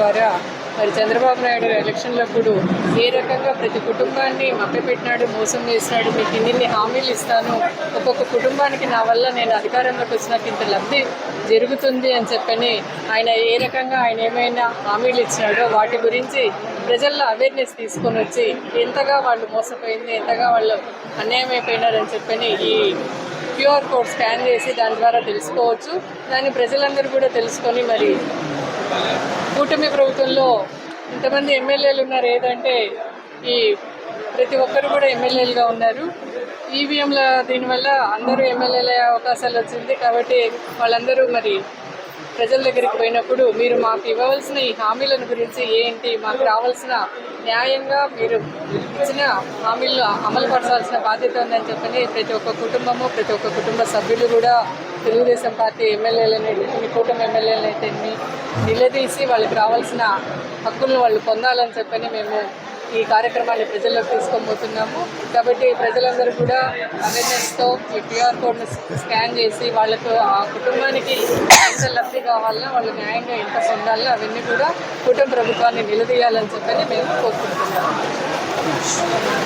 ద్వారా మరి చంద్రబాబు నాయుడు ఎలక్షన్లప్పుడు ఏ రకంగా ప్రతి కుటుంబాన్ని మభ్యపెట్టినాడు మోసం చేసినాడు మీకు ఇన్ని హామీలు ఇస్తాను ఒక్కొక్క కుటుంబానికి నా వల్ల నేను అధికారంలోకి వచ్చినాక ఇంత లబ్ధి జరుగుతుంది అని చెప్పని ఆయన ఏ రకంగా ఆయన ఏమైనా హామీలు ఇచ్చినాడో వాటి గురించి ప్రజల్లో అవేర్నెస్ తీసుకొని వచ్చి ఎంతగా వాళ్ళు మోసపోయింది ఎంతగా వాళ్ళు అన్యాయం అయిపోయినారని చెప్పని ఈ క్యూఆర్ కోడ్ స్కాన్ చేసి దాని ద్వారా తెలుసుకోవచ్చు. దాన్ని ప్రజలందరూ కూడా తెలుసుకొని మరి కూటమి ప్రభుత్వంలో ఇంతమంది ఎమ్మెల్యేలు ఉన్నారు. ఏదంటే ఈ ప్రతి ఒక్కరు కూడా ఎమ్మెల్యేలుగా ఉన్నారు. ఈవీఎంల దీనివల్ల అందరూ ఎమ్మెల్యేల అవకాశాలు వచ్చింది కాబట్టి వాళ్ళందరూ మరి ప్రజల దగ్గరికి పోయినప్పుడు మీరు మాకు ఇవ్వవలసిన ఈ హామీలను గురించి ఏంటి మాకు రావాల్సిన న్యాయంగా మీరు ఇచ్చిన హామీలను అమలు పరచాల్సిన బాధ్యత ఉందని చెప్పని ప్రతి ఒక్క కుటుంబము ప్రతి ఒక్క కుటుంబ సభ్యులు కూడా తెలుగుదేశం పార్టీ ఎమ్మెల్యేలని కూటమి ఎమ్మెల్యేలను అయితే నిలదీసి వాళ్ళకి రావాల్సిన హక్కులను వాళ్ళు పొందాలని చెప్పని మేము ఈ కార్యక్రమాన్ని ప్రజల్లోకి తీసుకొని కాబట్టి ప్రజలందరూ కూడా అవేర్నెస్తో ఈ క్యూఆర్ కోడ్ని స్కాన్ చేసి వాళ్ళకు ఆ కుటుంబానికి ఎంత లబ్ధి కావాలన్నా వాళ్ళు న్యాయంగా ఎంత పొందాలో అవన్నీ కూడా కుటుంబ ప్రభుత్వాన్ని నిలదీయాలని చెప్పని మేము కోరుకుంటున్నాము.